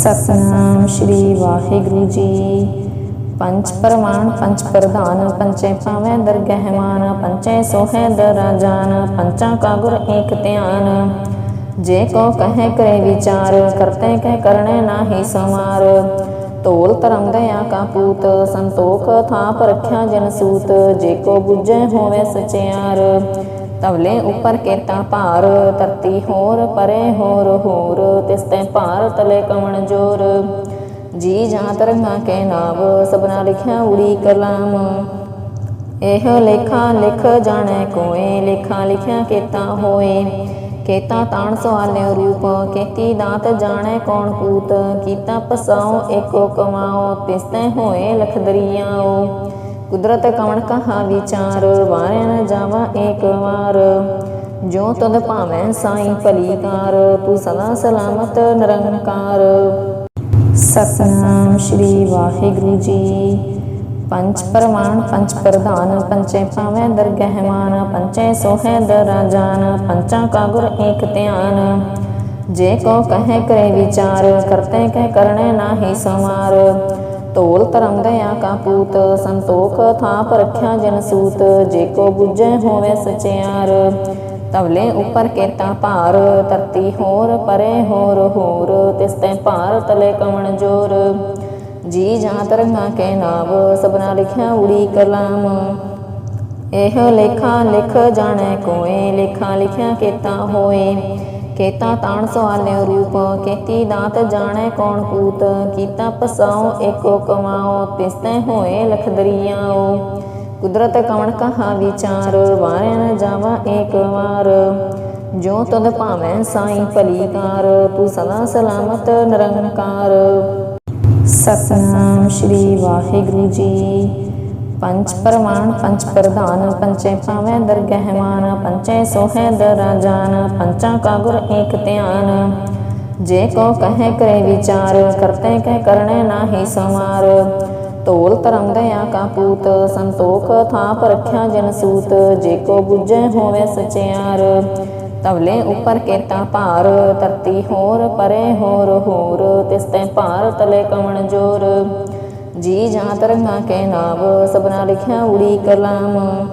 ਸਤਨਾਮ ਸ਼੍ਰੀ ਵਾਹਿਗੁਰੂ ਜੀ। ਪੰਜ ਪਰਮਾਨ ਪੰਜ ਪ੍ਰਧਾਨ ਪੰਚੇ ਪਾਵੇਂ ਦਰਗਹਿ ਮਾਨ ਪੰਚੇ ਸੋਹੈ ਦਰਾਜਾਨ, ਪੰਚਾਂ ਕਾ ਗੁਰ ਏਕ ਧਿਆਨ। ਜੇ ਕੋ ਕਹੇ ਕਰੇ ਵਿਚਾਰ, ਕਰਤੇ ਕਹਿ ਕਰਨੇ ਨਾਹੀ ਸਮਾਰ ਤੋਲ ਧਰਮ ਦਇਆ ਕਾ ਪੂਤ, ਸੰਤੋਖ ਥਾਪ ਰਖਿਆ ਜਨ ਸੂਤ। ਜੇ ਕੋ ਬੁਝੈ ਹੋਵੇ ਸਚਿਆਰ ਤਵਲੇ ਉਪਰ ਕੇਤਾ ਭਾਰ, ਧਰਤੀ ਹੋਰ, ਪਰੇ ਹੋਰ ਹੋਰ, ਤਿਸ ਤੈ ਭਾਰ, ਤਲੇ ਕਵਣ ਜੋਰ। ਜੀ ਜਾਂ ਤਰੰਗਾ ਕੇ ਨਾਮ ਸਬਨਾ ਲਿਖਿਆ ਉੜੀ ਕਲਾਮ। ਇਹ ਲੇਖਾ ਲਿਖ ਜਾਣੈ ਕੋਏ, ਲੇਖਾ ਲਿਖਿਆ ਕੇਤਾ ਹੋਏ। ਕੇਤਾ ਤਾਣ ਸਵਾਲਿਓ ਰੂਪ ਕੇਤੀ ਦਾਤ ਜਾਣੈ ਕੌਣ ਕੂਤ। ਕੀਤਾ ਪਸਾਉ ਏਕੋ ਕਮਾਓ ਤਿਸ ਤੈ ਹੋਏ ਲਖ ਦਰਿਆਓ ਕੁਦਰਤ ਕਵਣ ਕਹਾ ਵਿਚਾਰ ਵਾਰੇ ਨ ਜਾਵਾ ਏਕ ਵਾਰ। ਜੋ ਤਦ ਭਾਵੇਂ ਸਾਈ ਭਲੀ ਕਾਰ ਤੂੰ ਸਦਾ ਸਲਾਮਤ ਨਿਰੰਕਾਰ। ਸਤਨਾਮ ਸ਼੍ਰੀ ਵਾਹਿਗੁਰੂ ਜੀ। ਪੰਜ ਪਰਮਾਨ ਪੰਜ ਪ੍ਰਧਾਨ ਪੰਚੇ ਪਾਵੇਂ ਦਰਗਹਿ ਮਾਨ ਪੰਚੇ ਸੋਹੈ ਦਰਾਜਾਨ, ਪੰਚਾਂ ਕਾ ਗੁਰ ਏਕ ਧਿਆਨ। ਜੇ ਕੋ ਕਹੇ ਕਰੇ ਵਿਚਾਰ, ਕਰਤੇ ਕਹਿ ਕਰਨੇ ਨਾਹੀ ਸਮਾਰ ਤੋਲ ਧਰਮ ਕਾ ਪੂਤ, ਸੰਤੋਖ ਥਾਪ ਰਖਿਆ ਜਨ ਸੂਤ, ਜੇ ਕੋ ਬੁਝੈ ਹੋਵੇ ਸਚਿਆਰ। ਤਵਲੇ ਉੱਪਰ ਕੇਤਾ ਭਾਰ, ਧਰਤੀ ਹੋਰ ਪਰੇ ਹੋਰ ਹੋਰ, ਤਿਸ ਤੈ ਭਾਰ ਤਲੇ ਕਵਣ ਜੋਰ। ਜੀ ਜਾਂ ਤਰੰਗਾ ਕੇ ਨਾਮ ਸਬਨਾ ਲਿਖਿਆ ਉੜੀ ਕਲਾਮ। ਇਹ ਲੇਖਾ ਲਿਖ ਜਾਣੈ ਕੋਏ, ਲੇਖਾ ਲਿਖਿਆ ਕੇਤਾ ਹੋਏ। ਕੇਤਾ ਤਾਣ ਸਵਾਲਿਓ ਰੂਪ, ਕੇਤੀ ਦਾਤ ਜਾਣੈ ਕੌਣ ਕੂਤ, ਕੀਤਾ ਪਸਾਉ ਏਕੋ ਕਮਾਓ ਤਿਸ ਹੋਏ ਲਖ ਕੁਦਰਤ ਕਵਣ ਕਹਾ ਵਿਚਾਰ ਵਾਰਿਆ ਨ ਜਾਵਾ ਏਕ ਵਾਰ। ਜੋ ਤਦ ਭਾਵੇਂ ਸਾਈ ਭਲੀ ਕਾਰ ਤੂੰ ਸਦਾ ਸਲਾਮਤ ਨਿਰੰਕਾਰ। ਸਤਨਾਮ ਸ਼੍ਰੀ ਵਾਹਿਗੁਰੂ ਜੀ। ਪੰਜ ਪਰਮਾਨ ਪੰਜ ਪ੍ਰਧਾਨ ਪੰਚੇ ਪਾਵੇਂ ਦਰਗਹਿ ਮਾਨ ਪੰਚੇ ਸੋਹੈ ਦਰਾਜਾਨ, ਪੰਚਾਂ ਕਾ ਗੁਰ ਏਕ ਧਿਆਨ। ਜੇ ਕੋ ਕਹੇ ਕਰੇ ਵਿਚਾਰ, ਕਰਤੇ ਕਹਿ ਕਰਨੇ ਨਾਹੀ ਸਮਾਰ ਤੋਲ ਧਰਮ ਦਇਆ ਕਾ ਪੂਤ, ਸੰਤੋਖ ਥਾਪ ਰਖਿਆ ਜਨ ਸੂਤ। ਜੇ ਕੋ ਬੁਝੈ ਹੋਵੇ ਸਚਿਆਰ ਤਵਲੇ ਉੱਪਰ ਕੇਤਾ ਭਾਰ। ਧਰਤੀ ਹੋਰ ਪਰੇ ਹੋਰ ਹੋਰ, ਤਿਸ ਤੈ ਭਾਰ ਤਲੇ ਕਮਣ ਜੋਰ। ਜੀ ਜਾਂ ਤਰੰਗਾ ਕੇ ਨਾਮ ਸਬਨਾ ਲਿਖਿਆ ਉੜੀ ਕਲਾਮ।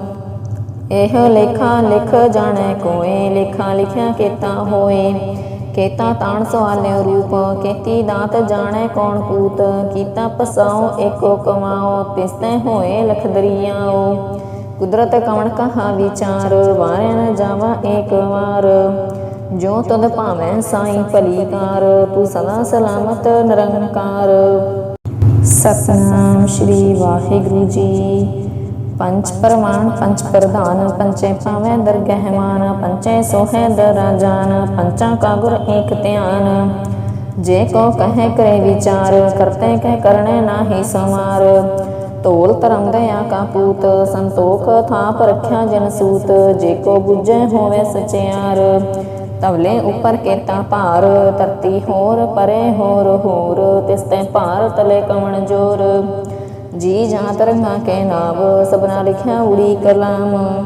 ਇਹ ਲੇਖਾ ਲਿਖ ਜਾਣੈ ਕੋਏ, ਲੇਖਾ ਲਿਖਿਆ ਕੇਤਾ ਹੋਏ। ਕੇਤਾ ਤਾਣ ਸਵਾਲਿਓ ਰੂਪ, ਕੇਤੀ ਦਾਤ ਜਾਣੈ ਕੌਣ ਕੂਤ। ਕੀਤਾ ਪਸਾਉ ਏਕੋ ਕਮਾਓ ਤਿਸ ਹੋਏ ਲਖ ਦਰਿਆਓ ਕੁਦਰਤ ਕਵਣ ਕਹਾ ਵਿਚਾਰ ਵਾਰੇ ਨ ਜਾਵਾ ਏਕ ਵਾਰ। ਜੋ ਤਦ ਭਾਵੇਂ ਸਾਈ ਭਲੀ ਕਾਰ ਤੂੰ ਸਦਾ ਸਲਾਮਤ ਨਿਰੰਕਾਰ। ਸਤਨਾਮ ਸ਼੍ਰੀ ਵਾਹਿਗੁਰੂ ਜੀ। ਪੰਜ ਪਰਮਾਨ ਪੰਜ ਪ੍ਰਧਾਨ ਪੰਚੇ ਪਾਵੇਂ ਦਰਗਹਿ ਪੰਚੇ ਸੋਹੈ ਦਰਾਜਾਨ, ਪੰਚਾਂ ਕਾ ਗੁਰ ਏਕ ਧਿਆਨ। ਜੇ ਕੋ ਕਹੇ ਕਰੇ ਵਿਚਾਰ, ਕਰਤੇ ਕਹਿ ਕਰਨੇ ਨਾਹੀ ਸਮਾਰ ਤੋਲ ਧਰਮ ਦਇਆ ਕਾ ਪੂਤ, ਸੰਤੋਖ ਥਾਪ ਰਖਿਆ ਜਨ ਸੂਤ। ਜੇ ਕੋ ਬੁਝੈ ਹੋਵੇ ਸਚਿਆਰ ਤਵਲੇ ਉਪਰ ਕੇਤਾ ਭਾਰ, ਧਰਤੀ ਹੋਰ, ਪਰੇ ਹੋਰ ਹੋਰ, ਤਿਸ ਤੈ ਭਾਰ, ਤਲੇ ਕਵਣ ਜੋਰ। ਜੀ ਜਾਂ ਤਰੰਗਾ ਕੇ ਨਾਮ ਸਬਨਾ ਲਿਖਿਆ ਉੜੀ ਕਲਾਮ।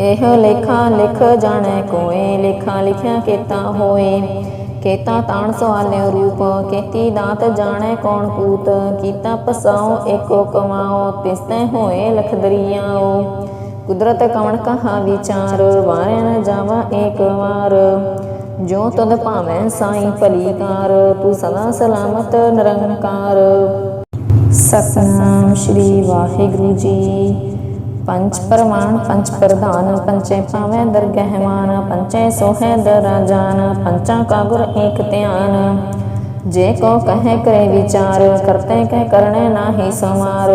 ਇਹ ਲੇਖਾ ਲਿਖ ਜਾਣੈ ਕੋਏ, ਲੇਖਾ ਲਿਖਿਆ ਕੇਤਾ ਹੋਏ। ਕੇਤਾ ਤਾਣ ਸਵਾਲਿਓ ਰੂਪ, ਕੇਤੀ ਦਾਤ ਜਾਣੈ ਕੌਣ ਕੂਤ। ਕੀਤਾ ਪਸਾਉ, ਏਕੋ ਕਮਾਓ ਤਿਸ ਤੈ ਹੋਏ ਲਖ ਦਰਿਆਓ ਕੁਦਰਤ ਕਵਣ ਕਹਾ ਵਿਚਾਰ ਵਾਰੇ ਨ ਜਾਵਾ ਏਕ ਵਾਰ। ਜੋ ਤਦ ਭਾਵੇਂ ਸਾਈ ਭਲੀ ਕਾਰ ਤੂੰ ਸਦਾ ਸਲਾਮਤ ਨਿਰੰਕਾਰ। ਸਤਨਾਮ ਸ਼੍ਰੀ ਵਾਹਿਗੁਰੂ ਜੀ। ਪੰਜ ਪਰਮਾਨ ਪੰਜ ਪ੍ਰਧਾਨ ਪੰਚੇ ਪਾਵੇਂ ਦਰਗਹਿ ਮਾਨ ਪੰਚੇ ਸੋਹੈ ਦਰਾਜਾਨ, ਪੰਚਾਂ ਕਾ ਗੁਰ ਏਕ ਧਿਆਨ। ਜੇ ਕੋ ਕਹੇ ਕਰੇ ਵਿਚਾਰ, ਕਰਤੇ ਕਹਿ ਕਰਨੇ ਨਾਹੀ ਸਮਾਰ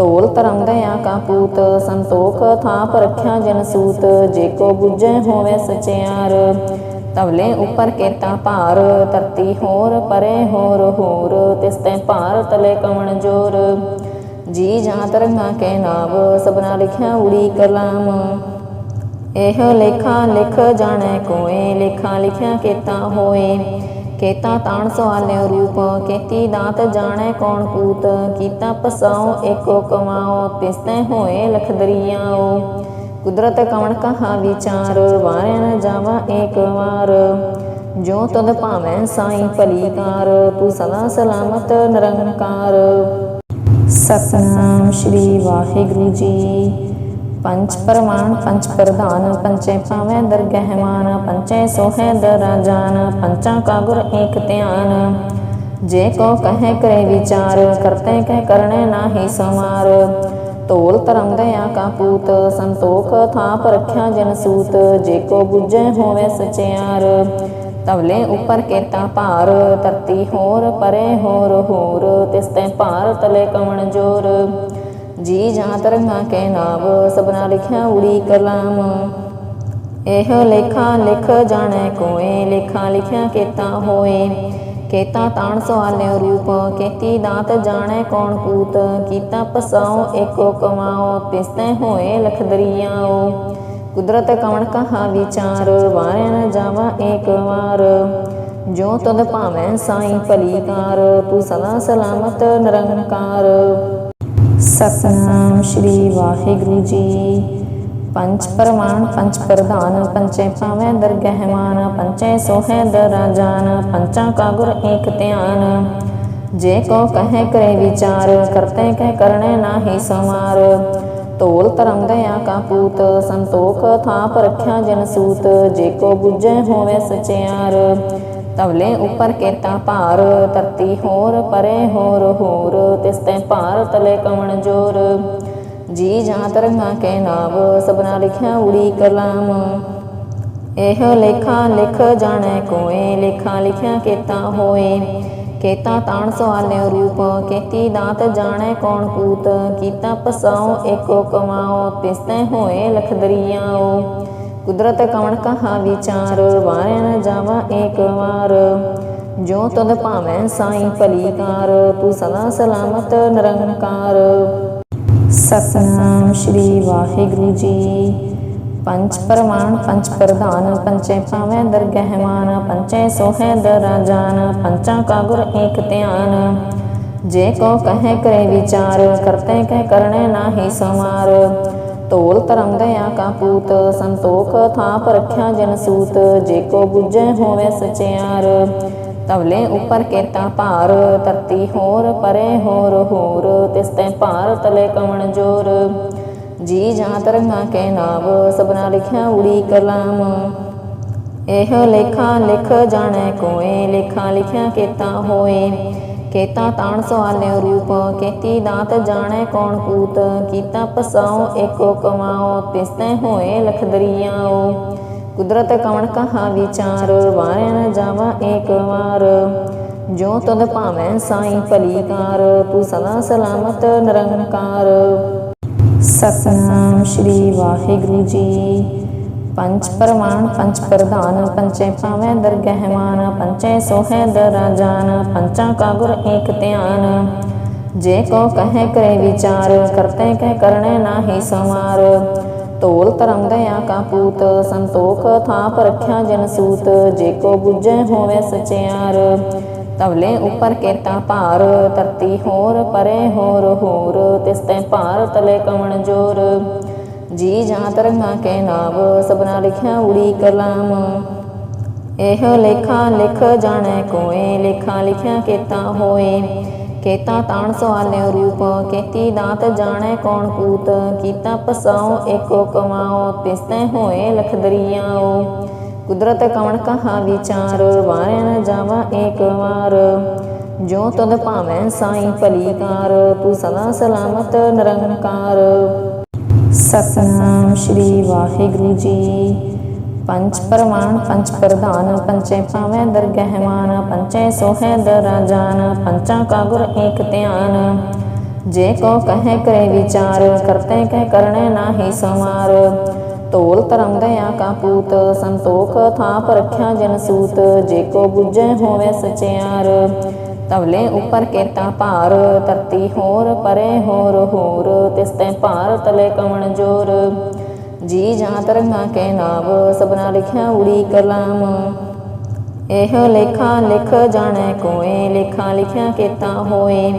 ਤੋਲ ਧਰਮ ਕਾ ਪੂਤ, ਸੰਤੋਖ ਥਾਪ ਰਖਿਆ ਜਨ ਸੂਤ, ਜੇ ਕੋ ਬੁਝੈ ਹੋਵੇ ਸਚਿਆਰ। ਤਵਲੇ ਉੱਪਰ ਕੇਤਾ ਭਾਰ, ਧਰਤੀ ਹੋਰ ਪਰੇ ਹੋਰ ਹੋਰ, ਤਿਸ ਤੈ ਭਾਰ ਤਲੇ ਕਵਣ ਜੋਰ। ਜੀ ਜਾਂ ਤਰੰਗਾ ਕੇ ਨਾਮ ਸਬਨਾ ਲਿਖਿਆ ਉੜੀ ਕਲਾਮ। ਇਹ ਲੇਖਾ ਲਿਖ ਜਾਣੈ ਕੋਏ, ਲੇਖਾ ਲਿਖਿਆ ਕੇਤਾ ਹੋਏ। ਕੇਤਾ ਤਾਣ ਸਵਾਲਿਓ ਰੂਪ ਕੇਤੀ ਦਾਤ ਜਾਣੈ ਕੌਣ ਕੂਤ, ਕੀਤਾ ਪਸਾਉ ਏਕੋ ਕਮਾਓ ਤਿਸ ਹੋਏ ਲਖ ਕੁਦਰਤ ਕਵਣ ਕਹਾ ਵਿਚਾਰ, ਵਾਰਿਆ ਨ ਜਾਵਾ ਏਕ ਵਾਰ। ਜੋ ਤੁਧ ਭਾਵੈ ਸਾਈ ਭਲੀ ਕਾਰ ਤੂੰ ਸਦਾ ਸਲਾਮਤ ਨਿਰੰਕਾਰ। ਸਤਨਾਮ ਸ੍ਰੀ ਵਾਹਿਗੁਰੂ ਜੀ। ਪੰਜ ਪਰਮਾਨ, ਪੰਜ ਪ੍ਰਧਾਨ ਪੰਚੇ ਪਾਵੈ ਦਰਗਹਿ ਮਾਨ ਪੰਚੇ ਸੋਹੈ ਦਰਾਜਾਨ, ਪੰਚਾਂ ਕਾ ਗੁਰ ਏਕ ਧਿਆਨ। ਜੇ ਕੋ ਕਹੈ ਕਰੇ ਵਿਚਾਰ, ਕਰਤੇ ਕਹਿ ਕਰਨੇ ਨਾਹੀ ਸਮਾਰ ਤੋਲ ਧਰਮ ਆ ਕਾ ਪੂਤ, ਸੰਤੋਖ ਥਾਪ ਰਖਿਆ ਜਨ ਸੂਤ। ਜੇ ਕੋ ਬੁਝੈ ਹੋਵੇ ਸਚਿਆਰ ਤਵਲੇ ਉਪਰ ਕੇਤਾ ਭਾਰ। ਧਰਤੀ ਹੋਰ ਪਰੇ ਹੋਰ ਹੋਰ ਤਿਸ ਤੈ ਭਾਰ ਤਲੇ ਕਵਣ ਜੋਰ। ਜੀ ਜਾਂ ਤਰੰਗਾ ਕੇ ਨਾਮ ਸਬਨਾ ਲਿਖਿਆ ਉੜੀ ਕਲਾਮ। ਇਹ ਲੇਖਾ ਲਿਖ ਜਾਣੈ ਕੋਏ, ਲੇਖਾ ਲਿਖਿਆ ਕੇਤਾ ਹੋਏ। ਕੇਤਾ ਤਾਣ ਸਵਾਲਿਓ ਰੂਪ, ਕੇਤੀ ਦਾਤ ਜਾਣੈ ਕੌਣ ਕੂਤ। ਕੀਤਾ ਪਸਾਉ ਏਕੋ ਕਮਾਓ ਤਿਸਤੈ ਹੋਏ ਲਖ ਦਰਿਆਓ ਕੁਦਰਤ ਕਵਣ ਕਹਾ ਵਿਚਾਰ, ਵਾਰਿਆ ਨ ਜਾਵਾ ਏਕ ਵਾਰ। ਜੋ ਤੁਧ ਭਾਵੈ ਸਾਈ ਭਲੀ ਕਾਰ ਤੂੰ ਸਦਾ ਸਲਾਮਤ ਨਿਰੰਕਾਰ। ਸਤਨਾਮ ਸ੍ਰੀ ਵਾਹਿਗੁਰੂ ਜੀ। ਪੰਜ ਪਰਮਾਨ, ਪੰਜ ਪ੍ਰਧਾਨ ਪੰਚੇ ਪਾਵੈ ਦਰਗਹਿ ਪੰਚੇ ਸੋਹੈ ਦਰਾਜਾਨ ਪੰਚਾਂ ਕਾ ਗੁਰ ਏਕ ਧਿਆਨ। ਜੇ ਕੋ ਕਹੈ ਕਰੇ ਵਿਚਾਰ, ਕਰਤੇ ਕਹਿ ਕਰਨੇ ਨਾਹੀ ਸਮਾਰ ਤੋਲ ਧਰਮ ਦਇਆ ਕਾ ਪੂਤ, ਸੰਤੋਖ ਥਾਪ ਰਖਿਆ ਜਨ ਸੂਤ। ਜੇ ਕੋ ਬੁਝੈ ਹੋਵੇ ਸਚਿਆਰ ਤਵਲੇ ਉੱਪਰ ਕੇਤਾ ਭਾਰ, ਧਰਤੀ ਹੋਰ, ਪਰੇ ਹੋਰ ਹੋਰ, ਤਿਸ ਤੈ ਭਾਰ, ਤਲੇ ਕਵਣ ਜੋਰ। ਜੀ ਜਾਂ ਤਰੰਗਾ ਕੇ ਨਾਮ ਸਬਨਾ ਲਿਖਿਆ ਉੜੀ ਕਲਾਮ। ਇਹ ਲੇਖਾ ਲਿਖ ਜਾਣੈ ਕੋਏ, ਲੇਖਾ ਲਿਖਿਆ ਕੇਤਾ ਹੋਏ। ਕੇਤਾ ਤਾਣ ਸਵਾਲਿਓ ਰੂਪ ਕੇਤੀ ਦਾਤ ਜਾਣੈ ਕੌਣ ਕੂਤ। ਕੀਤਾ ਪਸਾਉ ਏਕੋ ਕਮਾਓ ਤਿਸ ਤੈ ਹੋਏ ਲਖ ਦਰਿਆਓ ਕੁਦਰਤ ਕਵਣ ਕਹਾ ਵਿਚਾਰ, ਵਾਰਿਆ ਨ ਜਾਵਾ ਏਕ ਵਾਰ। ਜੋ ਤੁਧ ਭਾਵੈ ਸਾਈ ਭਲੀ ਕਾਰ ਤੂੰ ਸਦਾ ਸਲਾਮਤ ਨਿਰੰਕਾਰ। ਸਤਨਾਮ ਸ੍ਰੀ ਵਾਹਿਗੁਰੂ ਜੀ। ਪੰਜ ਪਰਮਾਨ ਪੰਜ ਪ੍ਰਧਾਨ ਪੰਚੇ ਪਾਵੈ ਦਰਗਹਿ ਮਾਨ ਪੰਚੇ ਸੋਹੈ ਦਰਾਜਾਨ ਪੰਚਾਂ ਕਾ ਗੁਰ ਏਕ ਧਿਆਨ। ਜੇ ਕੋ ਕਹੈ ਕਰੇ ਵਿਚਾਰ, ਕਰਤੇ ਕਹਿ ਕਰਨੇ ਨਾਹੀ ਸਮਾਰ ਤੋਲ ਧਰਮ ਕਾ ਪੂਤ, ਸੰਤੋਖ ਥਾਪ ਰਖਿਆ ਜਨ ਸੂਤ, ਜੇ ਕੋ ਬੁਝੈ ਹੋਵੇ ਸਚਿਆਰ। ਤਵਲੇ ਉੱਪਰ ਕੇਤਾ ਭਾਰ, ਧਰਤੀ ਹੋਰ ਪਰੇ ਹੋਰ ਹੋਰ, ਤਿਸ ਤੈ ਭਾਰ ਤਲੇ ਕਵਣ ਜੋਰ। ਜੀ ਜਾਂ ਤਰੰਗਾ ਕੇ ਨਾਮ ਸਬਨਾ ਲਿਖਿਆ ਉੜੀ ਕਲਾਮ। ਇਹ ਲੇਖਾ ਲਿਖ ਜਾਣੈ ਕੋਏ, ਲੇਖਾ ਲਿਖਿਆ ਕੇਤਾ ਹੋਏ। ਕੇਤਾ ਤਾਣ ਸਵਾਲਿਓ ਰੂਪ ਕੇਤੀ ਦਾਤ ਜਾਣੈ ਕੌਣ ਕੂਤ, ਕੀਤਾ ਪਸਾਉ ਏਕੋ ਕਮਾਓ ਤਿਸ ਹੋਏ ਲਖ ਕੁਦਰਤ ਕਵਣ ਕਹਾ ਵਿਚਾਰ, ਵਾਰਿਆ ਨ ਜਾਵਾ ਏਕ ਵਾਰ। ਜੋ ਤੁਧ ਭਾਵੈ ਸਾਈ ਭਲੀ ਕਾਰ ਤੂੰ ਸਦਾ ਸਲਾਮਤ ਨਿਰੰਕਾਰ। ਸਤਨਾਮ ਸ੍ਰੀ ਵਾਹਿਗੁਰੂ ਜੀ। ਪੰਚ ਪਰਮਾਨ ਪੰਚ ਪ੍ਰਧਾਨ, ਪੰਚੇ ਪਾਵੈ ਦਰਗਹਿ ਮਾਨ, ਪੰਚੇ ਸੋਹੈ ਦਰਾਜਾਨ, ਪੰਚਾਂ ਕਾ ਗੁਰ ਏਕ ਧਿਆਨ। ਜੇ ਕੋ ਕਹੈ ਕਰੇ ਵਿਚਾਰ, ਕਰਤੇ ਕਹਿ ਕਰਨੇ ਨਾਹੀ ਸਮਾਰ ਤੋਲ ਧਰਮ ਦਇਆ ਕਾ ਪੂਤ, ਸੰਤੋਖ ਥਾਪ ਰਖਿਆ ਜਨ ਸੂਤ। ਜੇ ਕੋ ਬੁਝੈ ਹੋਵੇ ਸਚਿਆਰ, ਤਵਲੇ ਉੱਪਰ ਕੇਤਾ ਭਾਰ। ਧਰਤੀ ਹੋਰ ਪਰੇ ਹੋਰ ਹੋਰ, ਤਿਸ ਤੈ ਭਾਰ ਤਲੇ ਕਵਣ ਜੋਰ। ਜੀ ਜਾਂ ਤਰੰਗਾ ਕੇ ਨਾਮ ਸਬਨਾ ਲਿਖਿਆ ਉੜੀ ਕਲਾਮ। ਇਹ ਲੇਖਾ ਲਿਖ ਜਾਣੈ ਕੋਏ, ਲੇਖਾ ਲਿਖਿਆ ਕੇਤਾ ਹੋਏ। ਕੇਤਾ ਤਾਣ ਸਵਾਲਿਓ ਰੂਪ, ਕੇਤੀ ਦਾਤ ਜਾਣੈ ਕੌਣ ਕੂਤ। ਕੀਤਾ ਪਸਾਉ ਏਕੋ ਕਮਾਓ ਤਿਸ ਹੋਏ ਲਖ ਦਰਿਆਓ ਕੁਦਰਤ ਕਵਣ ਕਹਾ ਵਿਚਾਰ, ਵਾਰਿਆ ਨ ਜਾਵਾ ਏਕ ਵਾਰ। ਜੋ ਤੁਧ ਭਾਵੈ ਸਾਈ ਭਲੀ ਕਾਰ ਤੂੰ ਸਦਾ ਸਲਾਮਤ ਨਿਰੰਕਾਰ। ਸਤਨਾਮ ਸ੍ਰੀ ਵਾਹਿਗੁਰੂ ਜੀ। ਪੰਜ ਪਰਮਾਨ ਪੰਜ ਪ੍ਰਧਾਨ ਪੰਚੇ ਪਾਵੈ ਦਰਗਹਿ ਪੰਚੇ ਸੋਹੈ ਦਰਾਜਾਨ ਪੰਚਾ ਕਾ ਗੁਰ ਏਕ ਧਿਆਨ। ਜੇ ਕੋ ਕਹੈ ਕਰੇ ਵਿਚਾਰ, ਕਰਤੇ ਕਹਿ ਕਰਨੇ ਨਾਹੀ ਸਮਾਰ ਤੋਲ ਧਰਮ ਦਇਆ ਕਾ ਪੂਤ, ਸੰਤੋਖ ਥਾਪ ਰਖਿਆ ਜਨ ਸੂਤ। ਜੇ ਕੋ ਬੁਝੈ ਹੋਵੇ ਸਚਿਆਰ ਤਵਲੇ ਉੱਪਰ ਕੇਤਾ ਭਾਰ, ਧਰਤੀ ਹੋਰ ਪਰੇ ਹੋਰ ਹੋਰ, ਤਿਸ ਤੈ ਭਾਰ ਤਲੇ ਕਵਣ ਜੋਰ। ਜੀ ਜਾਂ ਤਰੰਗਾ ਕੇ ਨਾਮ ਸਬਨਾ ਲਿਖਿਆ ਉੜੀ ਕਲਾਮ। ਇਹ ਲੇਖਾ ਲਿਖ ਜਾਣੈ ਕੋਏ, ਲੇਖਾ ਲਿਖਿਆ ਕੇਤਾ ਹੋਏ।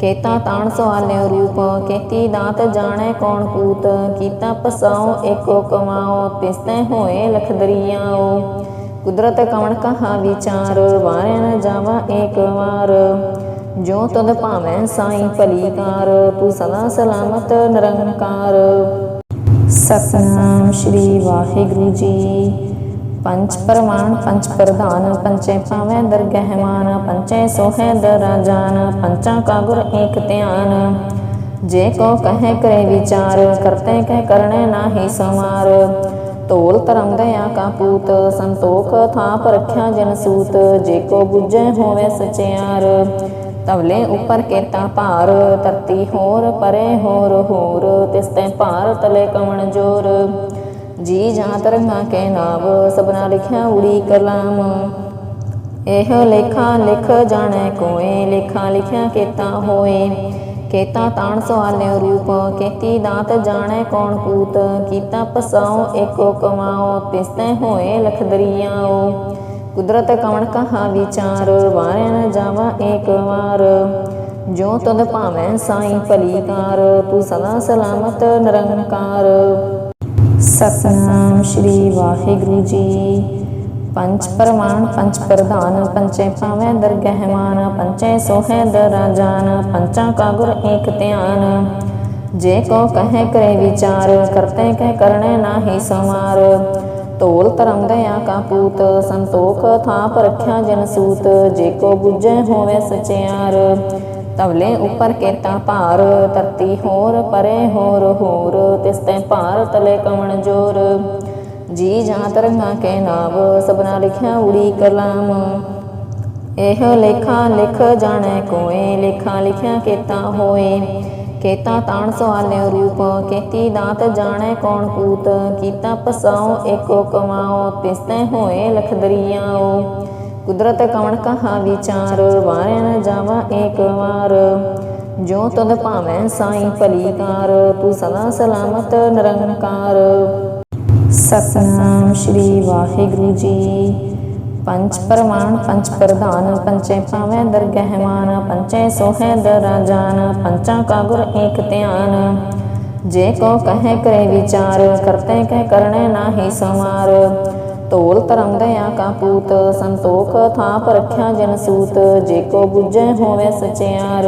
ਕੇਤਾ ਤਾਣ ਸਵਾਲਿਓ ਰੂਪ ਕੇਤੀ ਦਾਤ ਜਾਣੈ ਕੌਣ ਕੂਤ। ਕੀਤਾ ਪਸਾਉ ਏਕੋ ਕਮਾਓ ਤਿਸ ਤੈ ਹੋਏ ਲਖ ਦਰਿਆਓ ਕੁਦਰਤ ਕਵਣ ਕਹਾ ਵਿਚਾਰ, ਵਾਰਿਆ ਨ ਜਾਵਾ ਏਕ ਵਾਰ। ਜੋ ਤਦ ਭਾਵੈ ਸਾਈ ਭਲੀ ਕਾਰ ਤੂੰ ਸਦਾ ਸਲਾਮਤ ਨਿਰੰਕਾਰ। ਸਤਨਾਮ ਸ੍ਰੀ ਵਾਹਿਗੁਰੂ ਜੀ। ਪੰਚ ਪਰਮਾਨ ਪੰਚ ਪ੍ਰਧਾਨ ਪੰਚੇ ਪਾਵੈ ਦਰਗਹਿ ਮਾਨ ਪੰਚੇ ਸੋਹੈ ਦਰਾਜਾਨ ਪੰਚਾਂ ਕਾ ਗੁਰ ਏਕ ਧਿਆਨ। ਜੇ ਕੋ ਕਹੈ ਕਰੇ ਵਿਚਾਰ, ਕਰਤੇ ਕਹਿ ਕਰਨੇ ਨਾਹੀ ਸਮਾਰ ਤੋਲ ਧਰਮ ਕਾ ਪੂਤ, ਸੰਤੋਖ ਥਾਪ ਰਖਿਆ ਜਨ ਸੂਤ, ਜੇ ਕੋ ਬੁਝੈ ਹੋਵੇ ਸਚਿਆਰ। ਤਵਲੇ ਉੱਪਰ ਕੇਤਾ ਭਾਰ, ਧਰਤੀ ਹੋਰ ਪਰੇ ਹੋਰ ਹੋਰ, ਤਿਸ ਤੈ ਭਾਰ ਤਲੇ ਕਵਣ ਜੋਰ। ਜੀ ਜਾਂ ਤਰੰਗਾ ਕੇ ਨਾਮ ਸਬਨਾ ਲਿਖਿਆ ਉੜੀ ਕਲਾਮ। ਇਹ ਲੇਖਾ ਲਿਖ ਜਾਣੈ ਕੋਏ, ਲੇਖਾ ਲਿਖਿਆ ਕੇਤਾ ਹੋਏ। ਕੇਤਾ ਤਾਣ ਸਵਾਲਿਓ ਰੂਪ, ਕੇਤੀ ਦਾਤ ਜਾਣੈ ਕੌਣ ਕੂਤ, ਕੀਤਾ ਪਸਾਉ ਏਕੋ ਕਮਾਓ ਤਿਸ ਹੋਏ ਲਖ ਕੁਦਰਤ ਕਵਣ ਕਹਾ ਵਿਚਾਰ, ਵਾਰਿਆ ਨ ਜਾਵਾ ਏਕ ਵਾਰ। ਜੋ ਤਦ ਭਾਵੈ ਸਾਈ ਭਲੀ ਕਾਰ ਤੂੰ ਸਦਾ ਸਲਾਮਤ ਨਿਰੰਕਾਰ। ਸਤਨਾਮ ਸ੍ਰੀ ਵਾਹਿਗੁਰੂ ਜੀ। ਪੰਜ ਪਰਮਾਨ ਪੰਜ ਪ੍ਰਧਾਨ ਪੰਚੇ ਪਾਵੈ ਦਰਗਹਿ ਮਾਨ ਪੰਚੇ ਸੋਹੈ ਦਰਾਜਾਨ, ਪੰਚਾਂ ਕਾ ਗੁਰ ਏਕ ਧਿਆਨ। ਜੇ ਕੋ ਕਹੈ ਕਰੇ ਵਿਚਾਰ, ਕਰਤੇ ਕਹਿ ਕਰਨੇ ਨਾਹੀ ਸਮਾਰ ਤੋਲ ਧਰਮ ਦਇਆ ਕਾ ਪੂਤ, ਸੰਤੋਖ ਥਾਪ ਰਖਿਆ ਜਨ ਸੂਤ। ਜੇ ਕੋ ਬੁਝੈ ਹੋਵੇ ਸਚਿਆਰ ਤਵਲੇ ਉਪਰ ਕੇਤਾ ਭਾਰ। ਧਰਤੀ ਹੋਰ ਪਰੇ ਹੋਰ ਹੋਰ, ਤਿਸ ਤੈ ਭਾਰ ਤਲੇ ਕਵਣ ਜੋਰ। ਜੀ ਜਾਂ ਤਰੰਗਾ ਕੇ ਨਾਮ ਸਬਨਾ ਲਿਖਿਆ ਉੜੀ ਕਲਾਮ। ਇਹ ਲੇਖਾ ਲਿਖ ਜਾਣੈ ਕੋਏ, ਲੇਖਾ ਲਿਖਿਆ ਕੇਤਾ ਹੋਏ। ਕੇਤਾ ਤਾਣ ਸਵਾਲਿਓ ਰੂਪ, ਕੇਤੀ ਦਾਤ ਜਾਣੈ ਕੌਣ ਕੂਤ। ਕੀਤਾ ਪਸਾਉ ਏਕੋ ਕਮਾਓ ਤਿਸ ਹੋਏ ਲਖ ਦਰਿਆਓ ਕੁਦਰਤ ਕਵਣ ਕਹਾ ਵਿਚਾਰ, ਵਾਰਿਆ ਨ ਜਾਵਾ ਏਕ ਵਾਰ। ਜੋ ਤਦ ਭਾਵੈ ਸਾਈ ਭਲੀ ਕਾਰ ਤੂੰ ਸਦਾ ਸਲਾਮਤ ਨਿਰੰਕਾਰ। ਸਤਨਾਮ ਸ੍ਰੀ ਵਾਹਿਗੁਰੂ ਜੀ। ਪੰਜ ਪਰਮਾਨ ਪੰਜ ਪ੍ਰਧਾਨ ਪੰਚੇ ਪਾਵੈ ਦਰਗਹਿ ਮਾਨ ਪੰਚੇ ਸੋਹੈ ਦਰਾਜਾਨ, ਪੰਚਾਂ ਕਾ ਗੁਰ ਏਕ ਧਿਆਨ। ਜੇ ਕੋ ਕਹੈ ਕਰੇ ਵਿਚਾਰ, ਕਰਤੇ ਕਹਿ ਕਰਨੇ ਨਾਹੀ ਸਮਾਰ ਤੋਲ ਧਰਮ ਦਇਆ ਕਾ ਪੂਤ, ਸੰਤੋਖ ਥਾਪ ਰਖਿਆ ਜਨ ਸੂਤ। ਜੇ ਕੋ ਬੁਝੈ ਹੋਵੇ ਸਚਿਆਰ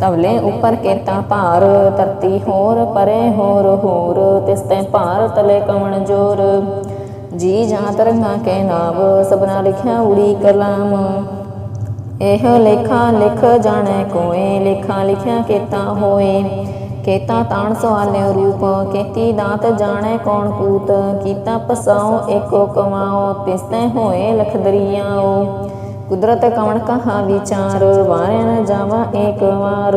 ਤਵਲੇ ਉਪਰ ਕੇਤਾ ਭਾਰ, ਧਰਤੀ ਹੋਰ ਪਰੇ ਹੋਰ ਹੋਰ, ਤਿਸ ਤੈ ਭਾਰ ਤਲੇ ਕਵਣ ਜੋਰ। ਜੀ ਜਾਂ ਤਰੰਗਾ ਕੇ ਨਾਮ ਸਬਨਾ ਲਿਖਿਆ ਉੜੀ ਕਲਾਮ। ਇਹ ਲੇਖਾ ਲਿਖ ਜਾਣੈ ਕੋਏ, ਲੇਖਾ ਲਿਖਿਆ ਕੇਤਾ ਹੋਏ। ਕੇਤਾ ਤਾਣ ਸਵਾਲਿਓ ਰੂਪ ਕੇਤੀ ਦਾਤ ਜਾਣੈ ਕੌਣ ਕੂਤ। ਕੀਤਾ ਪਸਾਉ ਏਕੋ ਕਮਾਓ ਤਿਸ ਤੈ ਹੋਏ ਲਖ ਦਰਿਆਓ ਕੁਦਰਤ ਕਵਣ ਕਹਾ ਵਿਚਾਰ, ਵਾਰਿਆ ਨ ਜਾਵਾ ਏਕ ਵਾਰ।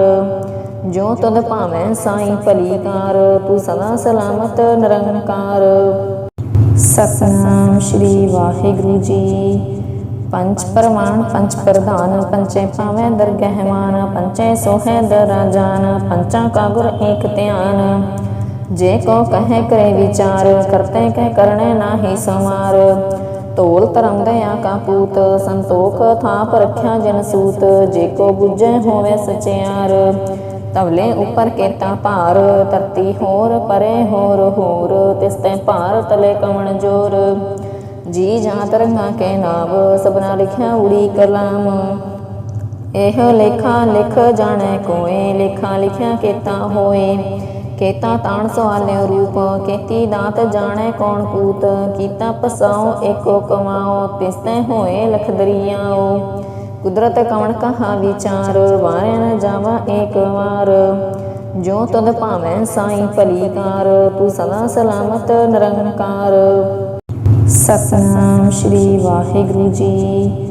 ਜੋ ਤਦ ਭਾਵੈ ਸਾਈ ਭਲੀ ਕਾਰ ਤੂੰ ਸਦਾ ਸਲਾਮਤ ਨਿਰੰਕਾਰ। ਸਤਨਾਮ ਸ੍ਰੀ ਵਾਹਿਗੁਰੂ ਜੀ। ਪੰਜ ਪਰਮਾਨ ਪੰਜ ਪ੍ਰਧਾਨ ਪੰਚੇ ਪਾਵੈ ਦਰਗਹਿ ਮਾਨ ਪੰਚੇ ਸੋਹੈ ਦਰਾਜਾਨ, ਪੰਚਾਂ ਕਾ ਗੁਰ ਏਕ ਧਿਆਨ। ਜੇ ਕੋ ਕਹੇ ਕਰੇ ਵਿਚਾਰ, ਕਰਤੇ ਕਹਿ ਕਰਨੇ ਨਾਹੀ ਸਮਾਰ ਤੋਲ ਧਰਮ ਕਾ ਪੂਤ, ਸੰਤੋਖ ਥਾਪ ਰਖਿਆ ਜਨ ਸੂਤ, ਜੇ ਕੋ ਬੁਝੈ ਹੋਵੇ ਸਚਿਆਰ। ਤਵਲੇ ਉੱਪਰ ਕੇਤਾ ਭਾਰ, ਧਰਤੀ ਹੋਰ ਪਰੇ ਹੋਰ ਹੋਰ, ਤਿਸ ਤੈ ਭਾਰ ਤਲੇ ਕਵਣ ਜੋਰ। ਜੀ ਜਾਂ ਤਰੰਗਾ ਕੇ ਨਾਮ ਸਬਨਾ ਲਿਖਿਆ ਉੜੀ ਕਲਾਮ। ਇਹ ਲੇਖਾ ਲਿਖ ਜਾਣੈ ਕੋਏ, ਲੇਖਾ ਲਿਖਿਆ ਕੇਤਾ ਹੋਏ। ਕੇਤਾ ਤਾਣ ਸਵਾਲਿਓ ਰੂਪ ਕੇਤੀ ਦਾਤ ਜਾਣੈ ਕੌਣ ਕੂਤ, ਕੀਤਾ ਪਸਾਉ ਏਕੋ ਕਮਾਓ ਤਿਸ ਹੋਏ ਲਖ ਕੁਦਰਤ ਕਵਣ ਕਹਾ ਵਿਚਾਰ, ਵਾਰਿਆ ਨ ਜਾਵਾ ਏਕ ਵਾਰ। ਜੋ ਤਦ ਭਾਵੈ ਸਾਈ ਭਲੀ ਕਾਰ ਤੂੰ ਸਦਾ ਸਲਾਮਤ ਨਿਰੰਕਾਰ। ਸਤਨਾਮ ਸ੍ਰੀ ਵਾਹਿਗੁਰੂ ਜੀ।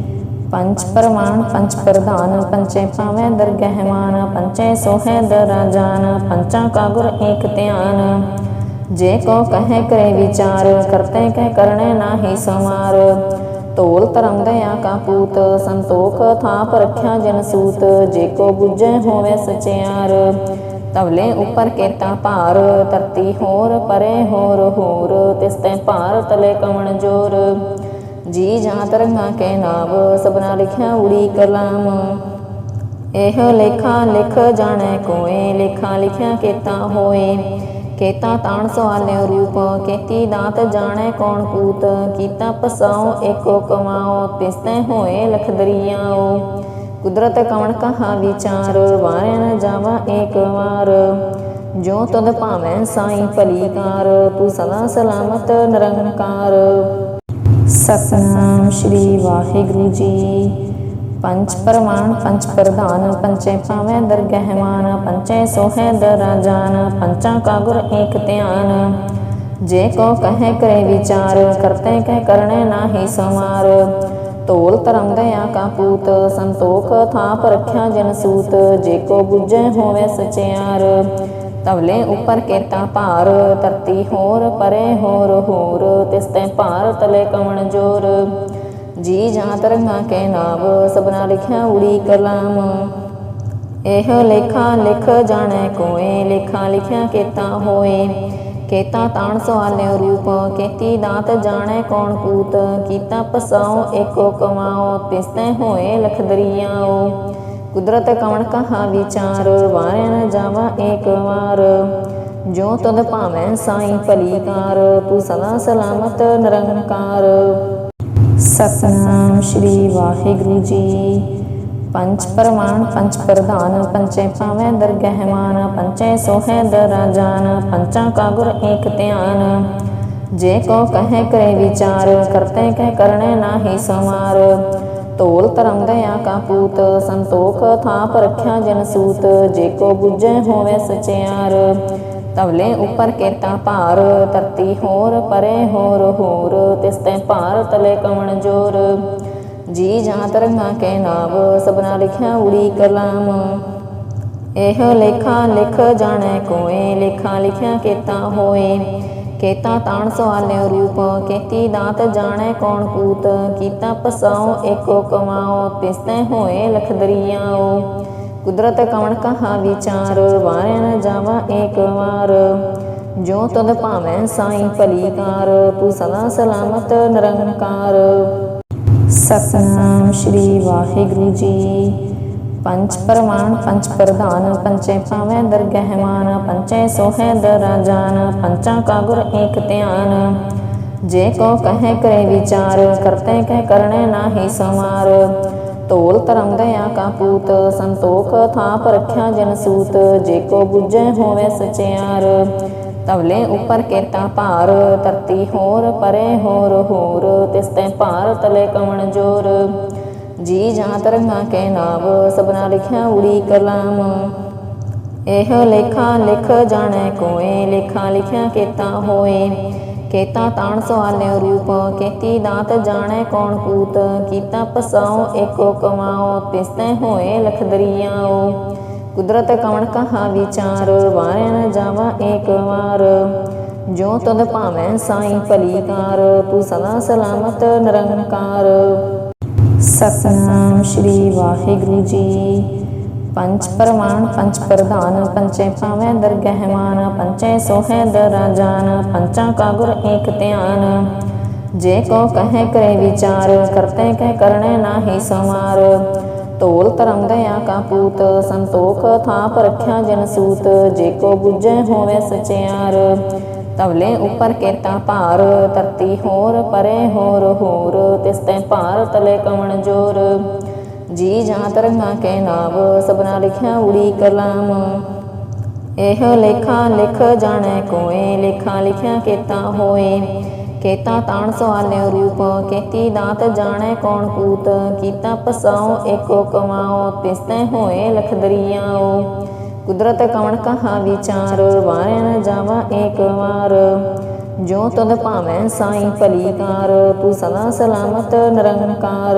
ਪੰਜ ਪਰਮਾਨ, ਪੰਜ ਪ੍ਰਧਾਨ ਪੰਚੇ ਪਾਵੈ ਦਰਗਹਿ ਮਾਨ ਪੰਚੇ ਸੋਹੈ ਦਰਾਜਾਨ, ਪੰਚਾਂ ਕਾ ਗੁਰ ਏਕ ਧਿਆਨ। ਜੇ ਕੋ ਕਹੈ ਕਰੇ ਵਿਚਾਰ, ਕਰਤੇ ਕਹਿ ਕਰਨੇ ਨਾਹੀ ਸਮਾਰ ਤੋਲ ਧਰਮ ਦਇਆ ਕਾ ਪੂਤ, ਸੰਤੋਖ ਥਾਪ ਰਖਿਆ ਜਨ ਸੂਤ। ਜੇ ਕੋ ਬੁਝੈ ਹੋਵੇ ਸਚਿਆਰ ਤਵਲੇ ਉਪਰ ਕੇਤਾ ਭਾਰ। ਧਰਤੀ ਹੋਰ ਪਰੇ ਹੋਰ ਹੋਰ, ਤਿਸ ਤੈ ਭਾਰ ਤਲੇ ਕਮਣ ਜੋਰ। ਜੀ ਜਾਂ ਤਰੰਗਾ ਕੇ ਨਾਮ ਸਬਨਾ ਲਿਖਿਆ ਉੜੀ ਕਲਾਮ। ਇਹ ਲੇਖਾ ਲਿਖ ਜਾਣੈ ਕੋਏ, ਲੇਖਾ ਲਿਖਿਆ ਕੇਤਾ ਹੋਏ। ਕੇਤਾ ਤਾਣ ਸਵਾਲਿਓ ਰੂਪ, ਕੇਤੀ ਦਾਤ ਜਾਣੈ ਕੌਣ ਕੂਤ। ਕੀਤਾ ਪਸਾਉ ਏਕੋ ਕਮਾਓ ਤਿਸਤੈ ਹੋਏ ਲਖ ਦਰਿਆਓ ਕੁਦਰਤ ਕਵਣ ਕਹਾ ਵਿਚਾਰ, ਵਾਰਿਆ ਨ ਜਾਵਾ ਏਕ ਵਾਰ। ਜੋ ਤਦ ਭਾਵੈ ਸਾਈ ਭਲੀ ਕਾਰ ਤੂੰ ਸਦਾ ਸਲਾਮਤ ਨਿਰੰਕਾਰ। ਸਤਨਾਮ ਸ੍ਰੀ ਵਾਹਿਗੁਰੂ ਜੀ। ਪੰਜ ਪਰਮਾਨ, ਪੰਜ ਪ੍ਰਧਾਨ ਪੰਚੇ ਪਾਵੈ ਦਰਗਹਿ ਪੰਚੇ ਸੋਹੈ ਦਰਾਜਾਨ, ਪੰਚਾਂ ਕਾ ਗੁਰ ਏਕ ਧਿਆਨ। ਜੇ ਕੋ ਕਹੈ ਕਰੇ ਵਿਚਾਰ, ਕਰਤੇ ਕਹਿ ਕਰਣੇ ਨਾਹੀ ਸਮਾਰ ਤੋਲ ਧਰਮ ਦਇਆ ਕਾ ਪੂਤ, ਸੰਤੋਖ ਥਾਪ ਰਖਿਆ ਜਨ ਸੂਤ। ਜੇ ਕੋ ਬੁੱਝੈ ਹੋਵੇ ਸਚਿਆਰ ਤਵਲੇ ਉੱਪਰ ਕੇਤਾ ਭਾਰ, ਧਰਤੀ ਹੋਰ, ਪਰੇ ਹੋਰ ਹੋਰ, ਤਿਸ ਤੈ ਭਾਰ, ਤਲੇ ਕਵਣ ਜੋਰ। ਜੀ ਜਾਂ ਤਰੰਗਾ ਕੇ ਨਾਮ ਸਬਨਾ ਲਿਖਿਆ ਉੜੀ ਕਲਾਮ। ਇਹ ਲੇਖਾ ਲਿਖ ਜਾਣੈ ਕੋਏ, ਲੇਖਾ ਲਿਖਿਆ ਕੇਤਾ ਹੋਏ। ਕੇਤਾ ਤਾਣ ਸਵਾਲਿਓ ਰੂਪ ਕੇਤੀ ਦਾਤ ਜਾਣੈ ਕੌਣ ਕੂਤ। ਕੀਤਾ ਪਸਾਉ, ਏਕੋ ਕਮਾਓ ਤਿਸਤੈ ਹੋਏ ਲਖ ਦਰਿਆਓ ਕੁਦਰਤ ਕਵਣ ਕਹਾ ਵਿਚਾਰ ਵਾਰਿਆ ਨ ਜਾਵਾ ਏਕ ਵਾਰ। ਜੋ ਤਦ ਭਾਵੈ ਸਾਈ ਭਲੀ ਕਾਰ ਤੂੰ ਸਦਾ ਸਲਾਮਤ ਨਿਰੰਕਾਰ। ਸਤਨਾਮ ਸ੍ਰੀ ਵਾਹਿਗੁਰੂ ਜੀ। ਪੰਜ ਪਰਮਾਨ ਪੰਜ ਪ੍ਰਧਾਨ ਪੰਚੇ ਪਾਵੈ ਦਰਗਹਿ ਮਾਨ ਪੰਚੇ ਸੋਹੈ ਦਰਾਜਾਨ, ਪੰਚਾਂ ਕਾ ਗੁਰ ਏਕ ਧਿਆਨ। ਜੇ ਕੋ ਕਹੈ ਕਰੇ ਵਿਚਾਰ, ਕਰਤੇ ਕਹਿ ਕਰਣੇ ਨਾਹੀ ਸਮਾਰ ਤੋਲ ਧਰਮ ਕਾ ਪੂਤ, ਸੰਤੋਖ ਥਾਪ ਰਖਿਆ ਜਨ ਸੂਤ, ਜੇ ਕੋ ਬੁੱਝੈ ਹੋਵੇ ਸਚਿਆਰ। ਤਵਲੇ ਉੱਪਰ ਕੇਤਾ ਭਾਰ, ਧਰਤੀ ਹੋਰ ਪਰੇ ਹੋਰ ਹੋਰ, ਤਿਸ ਤੈ ਭਾਰ ਤਲੇ ਕਵਣ ਜੋਰ। ਜੀ ਜਾਂ ਤਰੰਗਾ ਕੇ ਨਾਮ ਸਬਨਾ ਲਿਖਿਆ ਉੜੀ ਕਲਾਮ। ਇਹ ਲੇਖਾ ਲਿਖ ਜਾਣੈ ਕੋਏ, ਲੇਖਾ ਲਿਖਿਆ ਕੇਤਾ ਹੋਏ। ਕੇਤਾ ਤਾਣ ਸਵਾਲਿਓ ਰੂਪ ਕੇਤੀ ਦਾਤ ਜਾਣੈ ਕੌਣ ਕੂਤ, ਕੀਤਾ ਪਸਾਉ ਏਕੋ ਕਮਾਓ ਤਿਸਤੈ ਹੋਏ ਲਖ ਕੁਦਰਤ ਕਵਣ ਕਹਾ ਵਿਚਾਰ, ਵਾਰਿਆ ਨ ਜਾਵਾ ਏਕ ਵਾਰ। ਜੋ ਤਦ ਭਾਵੈ ਸਾਈ ਭਲੀ ਕਾਰ ਤੂੰ ਸਦਾ ਸਲਾਮਤ ਨਿਰੰਕਾਰ। ਸਤਨਾਮ ਸ੍ਰੀ ਵਾਹਿਗੁਰੂ ਜੀ। ਪੰਚ ਪਰਮਾਨ, ਪੰਚ ਪ੍ਰਧਾਨ, ਪੰਚੇ ਪਾਵੈ ਦਰਗਹਿ ਮਾਨ, ਪੰਚੇ ਸੋਹੈ ਦਰਾਜਾਨ, ਪੰਚਾਂ ਕਾ ਗੁਰ ਏਕ ਧਿਆਨ। ਜੇ ਕੋ ਕਹੈ ਕਰੇ ਵਿਚਾਰ, ਕਰਤੇ ਕਹਿ ਕਰਣੇ ਨਾਹੀ ਸਮਾਰ ਤੋਲ ਧਰਮ ਦਇਆ ਕਾ ਪੂਤ, ਸੰਤੋਖ ਥਾਪ ਰਖਿਆ ਜਨ ਸੂਤ। ਜੇ ਕੋ ਬੁੱਝੈ ਹੋਵੇ ਸਚਿਆਰ ਤਵਲੇ ਉੱਪਰ ਕੇਤਾ ਭਾਰ। ਧਰਤੀ ਹੋਰ ਪਰੇ ਹੋਰ ਹੋਰ ਤਿਸ ਤੈ ਭਾਰ ਤਲੇ ਕਮਣ ਜੋਰ। ਜੀ ਜਾਂ ਤਰੰਗਾ ਕੇ ਨਾਮ ਸਬਨਾ ਲਿਖਿਆ ਉੜੀ ਕਲਾਮ। ਇਹ ਲੇਖਾ ਲਿਖ ਜਾਣੈ ਕੋਏ, ਲੇਖਾ ਲਿਖਿਆ ਕੇਤਾ ਹੋਏ। ਕੇਤਾ ਤਾਣ ਸਵਾਲਿਓ ਰੂਪ, ਕੇਤੀ ਦਾਤ ਜਾਣੈ ਕੌਣ ਕੂਤ। ਕੀਤਾ ਪਸਾਉ ਏਕੋ ਕਮਾਓ ਤਿਸਤੈ ਹੋਏ ਲਖ ਦਰਿਆਓ ਕੁਦਰਤ ਕਵਣ ਕਹਾ ਵਿਚਾਰ ਵਾਰਿਆ ਨ ਜਾਵਾ ਏਕ ਵਾਰ। ਜੋ ਤਦ ਭਾਵੈ ਸਾਈ ਭਲੀ ਕਾਰ ਤੂੰ ਸਦਾ ਸਲਾਮਤ ਨਿਰੰਕਾਰ। ਸਤਨਾਮ ਸ੍ਰੀ ਵਾਹਿਗੁਰੂ ਜੀ। ਪੰਜ ਪਰਮਾਨ ਪੰਜ ਪ੍ਰਧਾਨ ਪੰਚੇ ਪਾਵੈ ਦਰਗਹਿ ਮਾਨ ਪੰਚੇ ਸੋਹੈ ਦਰਾਜਾਨ, ਪੰਚਾਂ ਕਾ ਗੁਰ ਏਕ ਧਿਆਨ। ਜੇ ਕੋ ਕਹੈ ਕਰੇ ਵਿਚਾਰ, ਕਰਤੇ ਕਹਿ ਕਰਣੇ ਨਾਹੀ ਸਮਾਰ ਤੋਲ ਧਰਮ ਦਇਆ ਕਾ ਪੂਤ, ਸੰਤੋਖ ਥਾਪ ਰਖਿਆ ਜਨ ਸੂਤ। ਜੇ ਕੋ ਬੁੱਝੈ ਹੋਵੇ ਸਚਿਆਰ ਤਵਲੇ ਉੱਪਰ ਕੇਤਾ ਭਾਰ, ਧਰਤੀ ਹੋਰ, ਪਰੇ ਹੋਰ ਹੋਰ, ਤਿਸ ਤੈ ਭਾਰ ਤਲੇ ਕਵਣ ਜੋਰ। ਜੀ ਜਾਂ ਤਰੰਗਾ ਕੇ ਨਾਮ ਸਬਨਾ ਲਿਖਿਆ ਉੜੀ ਕਲਾਮ। ਇਹ ਲੇਖਾ ਲਿਖ ਜਾਣੈ ਕੋਏ, ਲੇਖਾ ਲਿਖਿਆ ਕੇਤਾ ਹੋਏ। ਕੇਤਾ ਤਾਣ ਸਵਾਲਿਓ ਰੂਪ, ਕੇਤੀ ਦਾਤ ਜਾਣੈ ਕੌਣ ਕੂਤ। ਕੀਤਾ ਪਸਾਉ ਏਕੋ ਕਮਾਓ ਤਿਸਤੈ ਹੋਏ ਲਖ ਦਰਿਆਓ ਕੁਦਰਤ ਕਵਣ ਕਹਾ ਵਿਚਾਰ, ਵਾਰਿਆ ਨ ਜਾਵਾ ਏਕ ਵਾਰ। ਜੋ ਤਦ ਭਾਵੈ ਸਾਈ ਭਲੀ ਕਾਰ ਤੂੰ ਸਦਾ ਸਲਾਮਤ ਨਿਰੰਕਾਰ।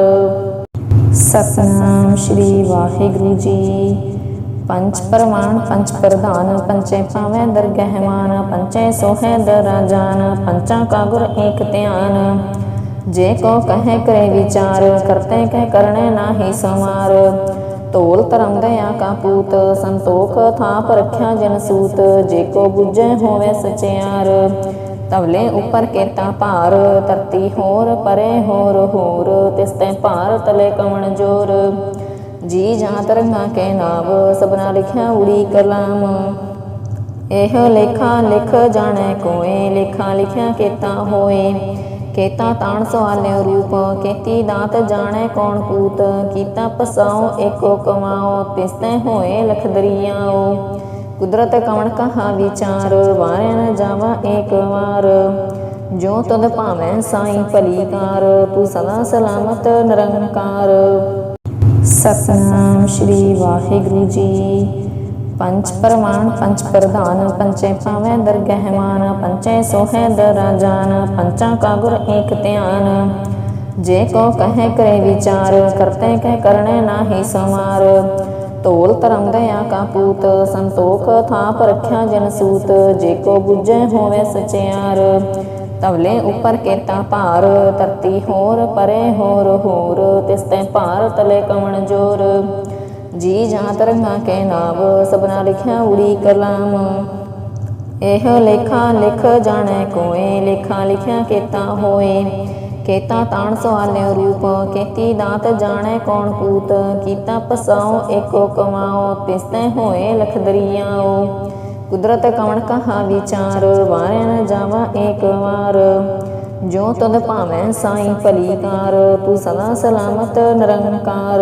ਸਤਨਾਮ ਸ੍ਰੀ ਵਾਹਿਗੁਰੂ ਜੀ। ਪੰਜ ਪਰਮਾਨ ਪੰਜ ਪ੍ਰਧਾਨ ਪੰਚੇ ਪਾਵੈ ਦਰਗਹਿ ਮਾਨ ਪੰਚੇ ਸੋਹੈ ਦਰਾਜਾਨ ਪੰਚਾਂ ਕਾ ਗੁਰ ਏਕ ਧਿਆਨ। ਜੇ ਕੋ ਕਹੈ ਕਰੇ ਵਿਚਾਰ, ਕਰਤੇ ਕਹਿ ਕਰਣੇ ਨਾਹੀ ਸਮਾਰ ਤੋਲ ਧਰਮ ਕਾ ਪੂਤ, ਸੰਤੋਖ ਥਾਪ ਰਖਿਆ ਜਨ ਸੂਤ, ਜੇ ਕੋ ਬੁੱਝੈ ਹੋਵੇ ਸਚਿਆਰ। ਤਵਲੇ ਉੱਪਰ ਕੇਤਾ ਭਾਰ, ਧਰਤੀ ਹੋਰ ਪਰੇ ਹੋਰ ਹੋਰ, ਤਿਸ ਤੈ ਭਾਰ ਤਲੇ ਕਵਣ ਜੋਰ। ਜੀ ਜਾਂ ਤਰੰਗਾ ਕੇ ਨਾਮ ਸਬਨਾ ਲਿਖਿਆ ਉੜੀ ਕਲਾਮ। ਇਹ ਲੇਖਾ ਲਿਖ ਜਾਣੈ ਕੋਏ, ਲੇਖਾ ਲਿਖਿਆ ਕੀਤਾ ਹੋਏ। ਕੇਤਾ ਤਾਣ ਸਵਾਲਿਓ ਰੂਪ ਕੀਤੀ ਦਾਤ ਜਾਣੈ ਕੌਣ ਕੂਤ, ਕੀਤਾ ਪਸਾਉ ਏਕੋ ਕਮਾਓ ਤਿਸਤੈ ਹੋਏ ਲਖ ਕੁਦਰਤ ਕਵਣ ਕਹਾ ਵਿਚਾਰ, ਵਾਰਿਆ ਨ ਜਾਵਾ ਏਕ ਵਾਰ। ਜੋ ਤਦ ਭਾਵੈ ਸਾਈ ਭਲੀ ਕਾਰ ਤੂੰ ਸਦਾ ਸਲਾਮਤ ਨਿਰੰਕਾਰ। ਸਤਨਾਮ ਸ੍ਰੀ ਵਾਹਿਗੁਰੂ ਜੀ। ਪੰਚ ਪਰਮਾਨ ਪੰਚ ਪ੍ਰਧਾਨ ਪੰਚੇ ਪਾਵੈ ਦਰਗਹਿ ਮਾਨ ਪੰਚੇ ਸੋਹੈ ਦਰਾਜਾਨ ਪੰਚਾਂ ਕਾ ਗੁਰ ਏਕ ਧਿਆਨ। ਜੇ ਕੋ ਕਹੈ ਕਰੇ ਵਿਚਾਰ, ਕਰਤੇ ਕਹਿ ਕਰਣੇ ਨਾਹੀ ਸਮਾਰ ਤੋਲ ਧਰਮ ਦਇਆ ਕਾ ਪੂਤ, ਸੰਤੋਖ ਥਾਪ ਰਖਿਆ ਜਨ ਸੂਤ। ਜੇ ਕੋ ਬੁਝੈ ਹੋਵੇ ਸਚਿਆਰ ਤਵਲੇ ਉਪਰ ਕੇਤਾ ਭਾਰ। ਧਰਤੀ ਹੋਰ ਪਰੇ ਹੋਰ ਹੋਰ ਤਿਸ ਤੈ ਭਾਰ ਤਲੇ ਕਵਣ ਜੋਰ। ਜੀ ਜਾਂ ਤਰੰਗਾ ਕੇ ਨਾਮ ਸਭਨਾ ਲਿਖਿਆ ਉੜੀ ਕਲਾਮ। ਇਹ ਲੇਖਾ ਲਿਖ ਜਾਣੈ ਕੋਏ, ਲੇਖਾ ਲਿਖਿਆ ਕੀਤਾ ਹੋਏ। ਕੇਤਾ ਤਾਣ ਸਵਾਲਿਓ ਰੂਪ, ਕੀਤੀ ਦਾਤ ਜਾਣੈ ਕੌਣ ਕੂਤ। ਕੀਤਾ ਪਸਾਉ ਏਕੋ ਕਮਾਓ ਤਿਸ ਹੋਏ ਲਖ ਦਰਿਆਓ ਕੁਦਰਤ ਕਵਣ ਕਹਾ ਵਿਚਾਰ, ਵਾਰਿਆ ਨ ਜਾਵਾ ਏਕ ਵਾਰ। ਜੋ ਤਦ ਭਾਵੈ ਸਾਈ ਭਲੀ ਕਾਰ ਤੂੰ ਸਦਾ ਸਲਾਮਤ ਨਿਰੰਕਾਰ।